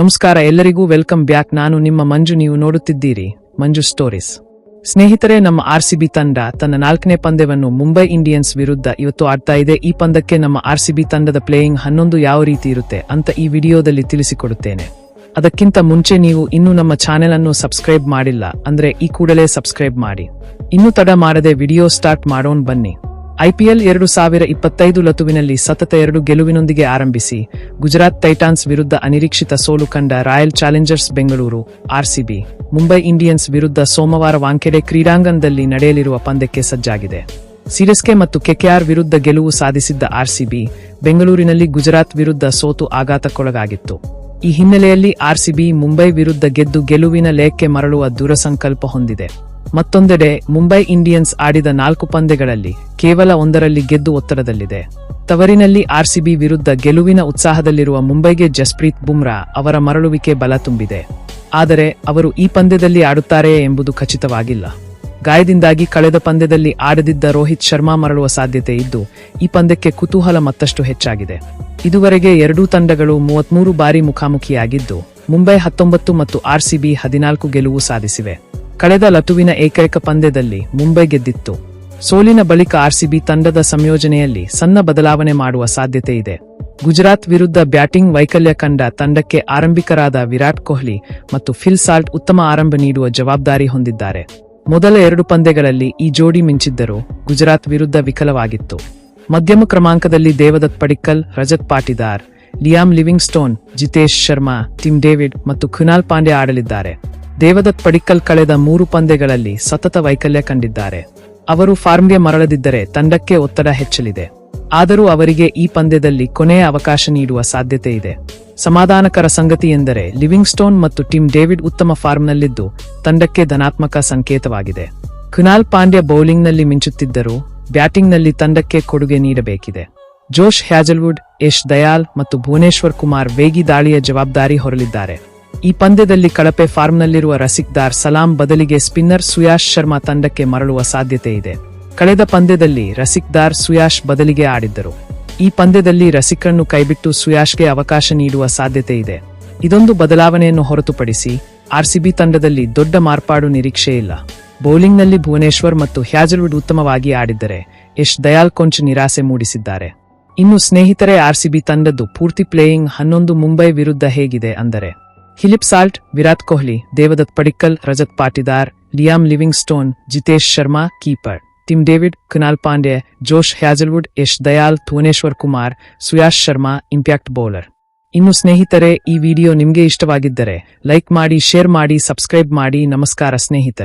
ನಮಸ್ಕಾರ, ಎಲ್ಲರಿಗೂ welcome back. ನಾನು ನಿಮ್ಮ ಮಂಜು, ನೀವು ನೋಡುತ್ತಿದ್ದೀರಿ ಮಂಜು ಸ್ಟೋರೀಸ್. ಸ್ನೇಹಿತರೆ, ನಮ್ಮ ಆರ್ಸಿಬಿ ತಂಡ ತನ್ನ ನಾಲ್ಕನೇ ಪಂದ್ಯವನ್ನು ಮುಂಬೈ ಇಂಡಿಯನ್ಸ್ ವಿರುದ್ಧ ಇವತ್ತು ಆಡ್ತಾ ಇದೆ. ಈ ಪಂದ್ಯಕ್ಕೆ ನಮ್ಮ ಆರ್ಸಿಬಿ ತಂಡದ ಪ್ಲೇಯಿಂಗ್ ಹನ್ನೊಂದು ಯಾವ ರೀತಿ ಇರುತ್ತೆ ಅಂತ ಈ ವಿಡಿಯೋದಲ್ಲಿ ತಿಳಿಸಿಕೊಡುತ್ತೇನೆ. ಅದಕ್ಕಿಂತ ಮುಂಚೆ ನೀವು ಇನ್ನೂ ನಮ್ಮ ಚಾನೆಲ್ ಅನ್ನು ಸಬ್ಸ್ಕ್ರೈಬ್ ಮಾಡಿಲ್ಲ ಅಂದ್ರೆ ಈ ಕೂಡಲೇ ಸಬ್ಸ್ಕ್ರೈಬ್ ಮಾಡಿ. ಇನ್ನು ತಡ ಮಾಡದೆ ವಿಡಿಯೋ ಸ್ಟಾರ್ಟ್ ಮಾಡೋಣ ಬನ್ನಿ. ಐಪಿಎಲ್ ಎರಡು ಸಾವಿರ ಇಪ್ಪತ್ತೈದು ಲತುವಿನಲ್ಲಿ ಸತತ ಎರಡು ಗೆಲುವಿನೊಂದಿಗೆ ಆರಂಭಿಸಿ, ಗುಜರಾತ್ ಟೈಟಾನ್ಸ್ ವಿರುದ್ಧ ಅನಿರೀಕ್ಷಿತ ಸೋಲು ಕಂಡ royal challengers Bengaluru RCB Mumbai Indians ವಿರುದ್ಧ ಸೋಮವಾರ ವಾಂಖೆಡೆ ಕ್ರೀಡಾಂಗಣದಲ್ಲಿ ನಡೆಯಲಿರುವ ಪಂದ್ಯಕ್ಕೆ ಸಜ್ಜಾಗಿದೆ. ಸಿರಿಸ್ಕೆ ಮತ್ತು ಕೆಕೆಆರ್ ವಿರುದ್ಧ ಗೆಲುವು ಸಾಧಿಸಿದ್ದ ಆರ್ಸಿಬಿ ಬೆಂಗಳೂರಿನಲ್ಲಿ ಗುಜರಾತ್ ವಿರುದ್ಧ ಸೋತು ಆಘಾತಕ್ಕೊಳಗಾಗಿತ್ತು. ಈ ಹಿನ್ನೆಲೆಯಲ್ಲಿ ಆರ್ಸಿಬಿ ಮುಂಬೈ ವಿರುದ್ಧ ಗೆದ್ದು ಗೆಲುವಿನ ಲೇಖಕ್ಕೆ ಮರಳುವ ದೂರಸಂಕಲ್ಪ ಹೊಂದಿದೆ. ಮತ್ತೊಂದೆಡೆ ಮುಂಬೈ ಇಂಡಿಯನ್ಸ್ ಆಡಿದ ನಾಲ್ಕು ಪಂದ್ಯಗಳಲ್ಲಿ ಕೇವಲ ಒಂದರಲ್ಲಿ ಗೆದ್ದು ಒತ್ತಡದಲ್ಲಿದೆ. ತವರಿನಲ್ಲಿ ಆರ್ಸಿಬಿ ವಿರುದ್ಧ ಗೆಲುವಿನ ಉತ್ಸಾಹದಲ್ಲಿರುವ ಮುಂಬೈಗೆ ಜಸ್ಪ್ರೀತ್ ಬುಮ್ರಾ ಅವರ ಮರಳುವಿಕೆ ಬಲ ತುಂಬಿದೆ. ಆದರೆ ಅವರು ಈ ಪಂದ್ಯದಲ್ಲಿ ಆಡುತ್ತಾರೆಯೇ ಎಂಬುದು ಖಚಿತವಾಗಿಲ್ಲ. ಗಾಯದಿಂದಾಗಿ ಕಳೆದ ಪಂದ್ಯದಲ್ಲಿ ಆಡದಿದ್ದ ರೋಹಿತ್ ಶರ್ಮಾ ಮರಳುವ ಸಾಧ್ಯತೆ ಇದ್ದು, ಈ ಪಂದ್ಯಕ್ಕೆ ಕುತೂಹಲ ಮತ್ತಷ್ಟು ಹೆಚ್ಚಾಗಿದೆ. ಇದುವರೆಗೆ ಎರಡೂ ತಂಡಗಳು ಮೂವತ್ಮೂರು ಬಾರಿ ಮುಖಾಮುಖಿಯಾಗಿದ್ದು, ಮುಂಬೈ ಹತ್ತೊಂಬತ್ತು ಮತ್ತು ಆರ್ಸಿಬಿ ಹದಿನಾಲ್ಕು ಗೆಲುವು ಸಾಧಿಸಿವೆ. ಕಳೆದ ಲತುವಿನ ಏಕೈಕ ಪಂದ್ಯದಲ್ಲಿ ಮುಂಬೈ ಗೆದ್ದಿತ್ತು. ಸೋಲಿನ ಬಳಿಕ ಆರ್ಸಿಬಿ ತಂಡದ ಸಂಯೋಜನೆಯಲ್ಲಿ ಸಣ್ಣ ಬದಲಾವಣೆ ಮಾಡುವ ಸಾಧ್ಯತೆ ಇದೆ. ಗುಜರಾತ್ ವಿರುದ್ಧ ಬ್ಯಾಟಿಂಗ್ ವೈಕಲ್ಯ ಕಂಡ ತಂಡಕ್ಕೆ ಆರಂಭಿಕರಾದ ವಿರಾಟ್ ಕೊಹ್ಲಿ ಮತ್ತು ಫಿಲ್ ಸಾಲ್ಟ್ ಉತ್ತಮ ಆರಂಭ ನೀಡುವ ಜವಾಬ್ದಾರಿ ಹೊಂದಿದ್ದಾರೆ. ಮೊದಲ ಎರಡು ಪಂದ್ಯಗಳಲ್ಲಿ ಈ ಜೋಡಿ ಮಿಂಚಿದ್ದರೂ ಗುಜರಾತ್ ವಿರುದ್ಧ ವಿಫಲವಾಗಿತ್ತು ಮಧ್ಯಮ ಕ್ರಮಾಂಕದಲ್ಲಿ Devdutt Padikkal, Rajat Patidar, Liam Livingstone, Jitesh Sharma, Tim David ಮತ್ತು ಖುನಾಲ್ ಪಾಂಡೆ ಆಡಲಿದ್ದಾರೆ. ದೇವದತ್ ಪಡಿಕ್ಕಲ್ ಕಳೆದ ಮೂರು ಪಂದ್ಯಗಳಲ್ಲಿ ಸತತ ವೈಕಲ್ಯ ಕಂಡಿದ್ದಾರೆ. ಅವರು ಫಾರ್ಮ್ಗೆ ಮರಳದಿದ್ದರೆ ತಂಡಕ್ಕೆ ಒತ್ತಡ ಹೆಚ್ಚಲಿದೆ. ಆದರೂ ಅವರಿಗೆ ಈ ಪಂದ್ಯದಲ್ಲಿ ಕೊನೆಯ ಅವಕಾಶ ನೀಡುವ ಸಾಧ್ಯತೆ ಇದೆ. ಸಮಾಧಾನಕರ ಸಂಗತಿ ಎಂದರೆ ಲಿವಿಂಗ್ ಸ್ಟೋನ್ ಮತ್ತು ಟಿಮ್ ಡೇವಿಡ್ ಉತ್ತಮ ಫಾರ್ಮ್ನಲ್ಲಿದ್ದು ತಂಡಕ್ಕೆ ಧನಾತ್ಮಕ ಸಂಕೇತವಾಗಿದೆ. ಕುನಾಲ್ ಪಾಂಡ್ಯ ಬೌಲಿಂಗ್ನಲ್ಲಿ ಮಿಂಚುತ್ತಿದ್ದರೂ ಬ್ಯಾಟಿಂಗ್ನಲ್ಲಿ ತಂಡಕ್ಕೆ ಕೊಡುಗೆ ನೀಡಬೇಕಿದೆ. ಜೋಶ್ ಹ್ಯಾಜಲ್ವುಡ್, ಯಶ್ ದಯಾಲ್ ಮತ್ತು ಭುವನೇಶ್ವರ್ ಕುಮಾರ್ ವೇಗಿ ದಾಳಿಯ ಜವಾಬ್ದಾರಿ ಹೊರಲಿದ್ದಾರೆ. ಈ ಪಂದ್ಯದಲ್ಲಿ ಕಳಪೆ ಫಾರ್ಮ್ನಲ್ಲಿರುವ ರಸಿಕ್ದಾರ್ ಸಲಾಂ ಬದಲಿಗೆ ಸ್ಪಿನ್ನರ್ ಸುಯಾಶ್ ಶರ್ಮಾ ತಂಡಕ್ಕೆ ಮರಳುವ ಸಾಧ್ಯತೆ ಇದೆ. ಕಳೆದ ಪಂದ್ಯದಲ್ಲಿ ರಸಿಕ್ದಾರ್ ಸುಯಾಶ್ ಬದಲಿಗೆ ಆಡಿದ್ದರು. ಈ ಪಂದ್ಯದಲ್ಲಿ ರಸಿಕನ್ನು ಕೈಬಿಟ್ಟು ಸುಯಾಶ್ಗೆ ಅವಕಾಶ ನೀಡುವ ಸಾಧ್ಯತೆ ಇದೆ. ಇದೊಂದು ಬದಲಾವಣೆಯನ್ನು ಹೊರತುಪಡಿಸಿ ಆರ್ಸಿಬಿ ತಂಡದಲ್ಲಿ ದೊಡ್ಡ ಮಾರ್ಪಾಡು ನಿರೀಕ್ಷೆ ಇಲ್ಲ. ಬೌಲಿಂಗ್ನಲ್ಲಿ ಭುವನೇಶ್ವರ್ ಮತ್ತು ಹ್ಯಾಜಲ್ವುಡ್ ಉತ್ತಮವಾಗಿ ಆಡಿದ್ದರೆ ಯಶ್ ದಯಾಲ್ ಕೊಂಚ ನಿರಾಸೆ ಮೂಡಿಸಿದ್ದಾರೆ. ಇನ್ನು ಸ್ನೇಹಿತರೆ, ಆರ್ಸಿಬಿ ತಂಡದ್ದು ಪೂರ್ತಿ ಪ್ಲೇಯಿಂಗ್ ಹನ್ನೊಂದು ಮುಂಬೈ ವಿರುದ್ಧ ಹೇಗಿದೆ ಅಂದರೆ Philip Salt Virat Kohli Devdutt Padikkal Rajat Patidar Liam Livingstone Jitesh Sharma keeper Tim David Kunal Pandey Josh Hazlewood Yash Dayal Bhuvneshwar Kumar Suyash Sharma impact bowler ಇನ್ನು ಸ್ನೇಹಿತರೆ, ಈ ವಿಡಿಯೋ ನಿಮಗೆ ಇಷ್ಟವಾಗಿದ್ದರೆ ಲೈಕ್ ಮಾಡಿ ಶೇರ್ ಮಾಡಿ ಸಬ್ಸ್ಕ್ರೈಬ್ ಮಾಡಿ, ನಮಸ್ಕಾರ ಸ್ನೇಹಿತರೆ.